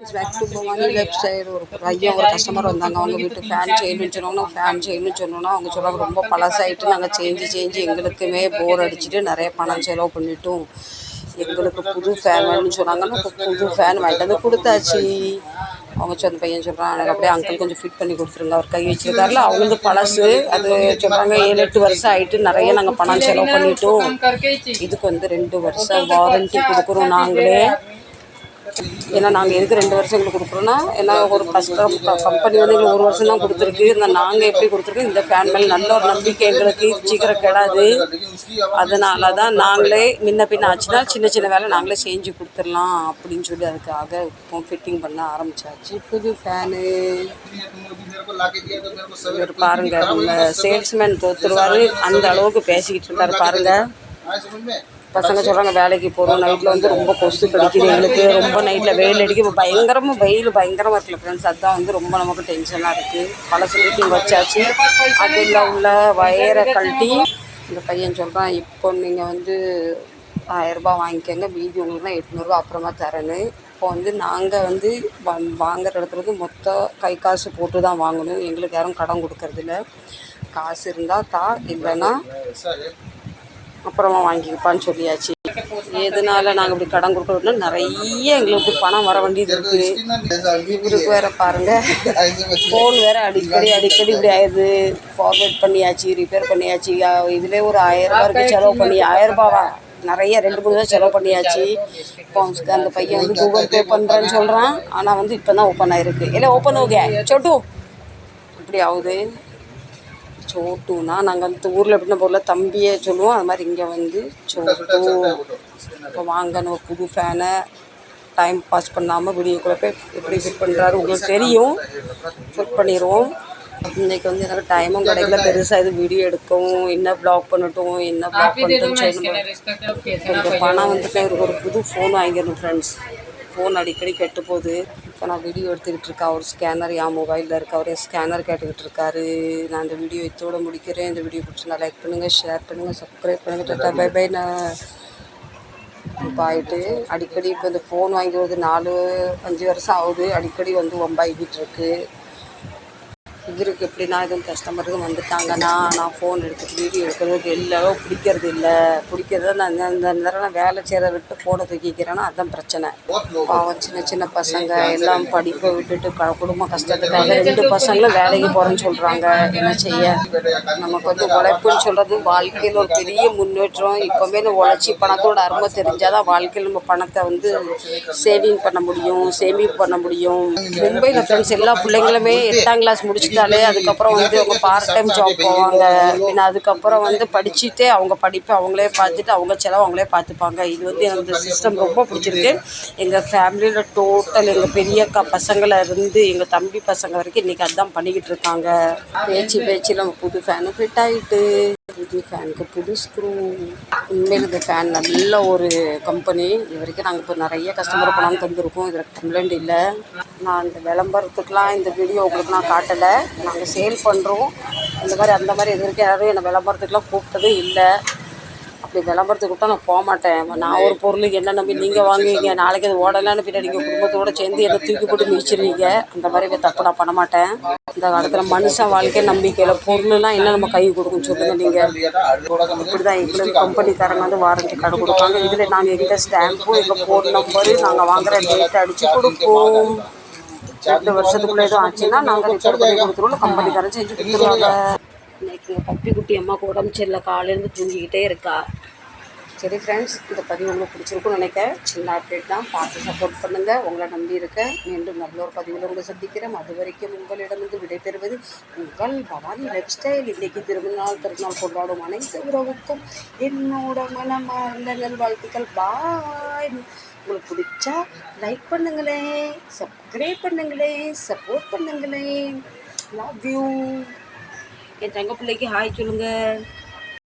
Back left side ஒரு பையன் ஒரு கஸ்டமர் வந்தாங்க. அவங்க வீட்டு ஃபேன் செய்யணும்னு சொன்னோன்னா ஃபேன் செய்யணும்னு சொன்னோன்னா அவங்க சொன்னாங்க ரொம்ப பழசாயிட்டு நாங்கள் சேஞ்சு சேஞ்சு எங்களுக்குமே போர் அடிச்சுட்டு நிறைய பணம் செலவு பண்ணிட்டோம். எங்களுக்கு புது ஃபேன் வேணும்னு சொன்னாங்கன்னா இப்போ புது ஃபேன் வாங்கிட்டு வந்து கொடுத்தாச்சு. அவங்க சொன்ன பையன் சொல்கிறான் எனக்கு அப்படியே அங்கிள் கொஞ்சம் ஃபிட் பண்ணி கொடுத்துருங்க. அவர் கை வச்சுருக்காருல அவங்களுக்கு பழசு. அது சொல்கிறாங்க ஏழு எட்டு வருஷம் ஆகிட்டு நிறைய நாங்கள் பணம் செலவு பண்ணிட்டோம். இதுக்கு வந்து ரெண்டு வருஷம் வாரண்டி கொடுக்குறோம் நாங்களே. ஏன்னா நாங்கள் எதுக்கு ரெண்டு வருஷம் எங்களுக்கு கொடுக்குறோன்னா ஏன்னா ஒரு கஷ்டம் கம்பெனி வந்து எங்களுக்கு ஒரு வருஷம் தான் கொடுத்துருக்கு. இந்த நாங்கள் எப்படி கொடுத்துருக்கோம் இந்த ஃபேன் மேலே நல்ல ஒரு நம்பிக்கை எங்களுக்கு சீக்கிரம் கெடாது. அதனால தான் நாங்களே முன்ன பின்ன ஆச்சுன்னா சின்ன சின்ன வேலை நாங்களே செஞ்சு கொடுத்துடலாம் அப்படின்னு சொல்லி அதுக்காக இப்போ ஃபிட்டிங் பண்ண ஆரம்பிச்சாச்சு. புது ஃபேனு இவர் பாருங்க நம்ம சேல்ஸ்மேன் தோத்துருவாரு. அந்த அளவுக்கு பேசிக்கிட்டு இருந்தாரு பாருங்க. பசங்க சொல்கிறாங்க வேலைக்கு போகிறோம் நைட்டில் வந்து ரொம்ப கொசு கடிக்குது எங்களுக்கு. ரொம்ப நைட்டில் வெயில் அடிக்க இப்போ பயங்கரமாக வெயில் பயங்கரமாக இருக்குல்ல ஃப்ரெண்ட்ஸ் அதுதான் வந்து ரொம்ப நமக்கு டென்ஷனாக இருக்குது பழசு மீட்டிங் வச்சாச்சு. அதில் உள்ள வயரை கழட்டி இந்த பையன் சொல்கிறான் இப்போ நீங்கள் வந்து ஆயரரூபா வாங்கிக்கோங்க. மீதி உங்களுக்கு தான் எட்நூறுபா அப்புறமா தரேன்னு. இப்போ வந்து நாங்கள் வந்து வாங்குற இடத்துல வந்து மொத்த கை காசு போட்டு தான் வாங்கணும். எங்களுக்கு யாரும் கடன் கொடுக்கறதில்ல. காசு இருந்தால் தா இல்லைன்னா அப்புறமா வாங்கிக்கப்பான்னு சொல்லியாச்சு. எதனால நாங்கள் இப்படி கடன் கொடுக்குறோம்னா நிறைய எங்களுக்கு பணம் வர வேண்டியது இருக்குது இவருக்கு வேற பாருங்க. ஃபோன் வேற அடிக்கடி அடிக்கடி இப்படி ஆயிடுது. ஃபார்வேர்ட் பண்ணியாச்சு ரிப்பேர் பண்ணியாச்சு. இதுலேயே ஒரு ஆயிரம் ரூபாய் இருக்கு செலவு பண்ணி ஆயிரம் ரூபாவா நிறைய ரெண்டு மூணு தான் செலவு பண்ணியாச்சு. இப்போ அந்த பையன் வந்து கூகுள் பே பண்ணுறேன்னு சொல்கிறான் ஆனால் வந்து இப்போ தான் ஓப்பன் ஆயிருக்கு. இல்லை ஓப்பன் ஓகே சொட்டு. இப்படி ஆகுது. சோட்டுனா நாங்கள் அந்த ஊரில் எப்படின்னா போல தம்பியே சொல்லுவோம் அது மாதிரி இங்கே வந்து சோட்டு இப்போ வாங்கணும் புது ஃபேனை டைம் பாஸ் பண்ணாமல் வீடியோக்குள்ளே போய் எப்படி ஃபிட் பண்ணுறாரு உங்களுக்கு தெரியும். ஃபிட் பண்ணிடுவோம் இன்றைக்கி வந்து எனக்கு டைமும் கிடைக்கல. பெருசாக இது வீடியோ எடுக்கவும் என்ன ப்ளாக் பண்ணட்டும் என்ன ப்ளாக் பண்ணட்டும். பணம் வந்துட்டு ஒரு புது ஃபோன் வாங்கிடணும் ஃப்ரெண்ட்ஸ் ஃபோன் அடிக்கடி கெட்டு போகுது இப்போ நான் வீடியோ எடுத்துக்கிட்டு இருக்கேன். அவர் ஸ்கேனர் என் மொபைலில் இருக்கு. அவரே ஸ்கேனர் கேட்டுக்கிட்டு இருக்காரு. நான் இந்த வீடியோ இதோட முடிக்கிறேன். இந்த வீடியோ பிடிச்சிருந்தா லைக் பண்ணுங்கள் ஷேர் பண்ணுங்கள் சப்ஸ்கிரைப் பண்ணுங்கள் பை பை நான் இப்போ அடிக்கடி இப்போ இந்த ஃபோன் வாங்கி வருது நாலு அஞ்சு வருஷம் ஆகுது. அடிக்கடி வந்து ஒம்பாகிக்கிட்டு இருக்குது இவருக்கு எப்படின்னா எதுவும் கஸ்டமர் எதுவும் வந்துட்டாங்கன்னா நான் ஃபோன் எடுத்து வீடியோ எடுக்கிறதுக்கு இல்லை பிடிக்கிறது இல்லை. பிடிக்கிறத நான் இந்த- நேரம் நான் வேலை செய்கிறத விட்டு ஃபோனை தூக்கிக்கிறேன்னா அதுதான் பிரச்சனை. பாவம் சின்ன சின்ன பசங்க எல்லாம் படிப்பை விட்டுட்டு க குடும்ப கஷ்டத்துக்காக ரெண்டு பசங்களும் வேலைக்கு போகிறேன்னு சொல்கிறாங்க என்ன செய்ய? நமக்கு வந்து உழைப்புன்னு சொல்கிறது வாழ்க்கையில் ஒரு பெரிய முன்னேற்றம். இப்போவே இந்த உழைச்சி பணத்தோட அருமை தெரிஞ்சால் தான் வாழ்க்கையில் நம்ம பணத்தை வந்து சேவிங் பண்ண முடியும் சேமிப்பு பண்ண முடியும். மும்பையில் ஃப்ரெண்ட்ஸ் எல்லா பிள்ளைங்களுமே எட்டாம் கிளாஸ் முடிச்சுட்டாலே அதுக்கப்புறம் வந்து அவங்க பார்ட் டைம் ஜாப் போவாங்க. பின்ன அதுக்கப்புறம் வந்து படிச்சுட்டே அவங்க படிப்பை அவங்களே பார்த்துட்டு அவங்க செலவு அவங்களே பார்த்துப்பாங்க. இது வந்து எனக்கு சிஸ்டம் ரொம்ப பிடிச்சிருக்கு. எங்கள் ஃபேமிலியில் டோட்டல் எங்கள் பெரிய அக்கா பசங்களை இருந்து எங்கள் தம்பி பசங்க வரைக்கும் இன்றைக்கி அதான் பண்ணிக்கிட்டு இருக்காங்க. பேச்சு பேச்சு நம்ம புது ஃபேனு ஃபிட் ஆகிட்டு புது ஃபேனுக்கு புது ஸ்க்ரூ உண்மையில் இந்த ஃபேன் நல்ல ஒரு கம்பெனி இது வரைக்கும் நாங்கள் இப்போ நிறைய கஸ்டமர் கொண்டாந்து தந்துருக்கோம். இதில் கம்ப்ளைண்ட் இல்லை. நான் இந்த விளம்பரத்துக்குலாம் இந்த வீடியோ உங்களுக்கு நான் காட்டலை. நாங்கள் சேல் பண்ணுறோம் இந்த மாதிரி அந்த மாதிரி இது வரைக்கும் யாரும் என்னை விளம்பரத்துக்குலாம் கூப்பிட்டதே இல்லை. அப்படி விளம்பரத்துக்கு கூட நான் போக மாட்டேன் நான் ஒரு பொருளுக்கு என்ன நம்பி நீங்கள் வாங்குவீங்க? நாளைக்கு அது ஓடலான்னு பின்னாடி நீங்கள் குடும்பத்தோட சேர்ந்து என்னை தூக்கி போட்டு மிதிச்சிருவீங்க? அந்த மாதிரி தப்பு நான் பண்ண மாட்டேன். இந்த காலத்தில் மனுஷன் வாழ்க்கை நம்பிக்கையில் பொருள்லாம் என்ன நம்ம கை கொடுக்கும் சொல்லுங்க நீங்கள் இப்படி தான் எங்களுக்கு கம்பெனிக்காரங்க வந்து வாரண்டி கார்டு கொடுப்பாங்க. இதில் நாங்கள் எங்கள் ஸ்டாம்பும் எங்கள் ஃபோன் நம்பரு நாங்கள் வாங்குற டேட் அடித்து கொடுப்போம். ரெண்டு வருஷத்துக்குள்ளே எதுவும் ஆச்சுன்னா நாங்கள் ரிப்பேர் பண்ணி கொடுத்துருவோம் கம்பெனிக்காரன் செஞ்சு கொடுத்துருவாங்க. இன்னைக்கு எங்கள் பப்பி குட்டி அம்மாவுக்கு உடம்பு சரியில்லை காலையிலேருந்து தூங்கிக்கிட்டே இருக்கா. சரி ஃப்ரெண்ட்ஸ் இந்த பதிவு உங்களுக்கு பிடிச்சிருக்கும்னு நினைக்கிறேன். சின்ன அப்டேட் தான். பார்த்து சப்போர்ட் பண்ணுங்கள் உங்களை நம்பி இருக்கேன். மீண்டும் நல்ல ஒரு பதிவில் உங்களை சந்திக்கிறேன். அது வரைக்கும் உங்களிடமிருந்து விடைபெறுவது உங்கள் பவானி லைஃப் ஸ்டைல் இன்றைக்கு திருநாள் திருநாள் கொண்டாடும் அனைத்து உறவுக்கும் என்னோட மனமார்ந்த நல்வாழ்த்துக்கள் பாய் உங்களுக்கு பிடிச்சா லைக் பண்ணுங்களேன். சப்ஸ்கிரைப் பண்ணுங்களே சப்போர்ட் பண்ணுங்களேன். லவ் யூ என் தங்க பிள்ளைக்கு ஹாய் சொல்லுங்கள்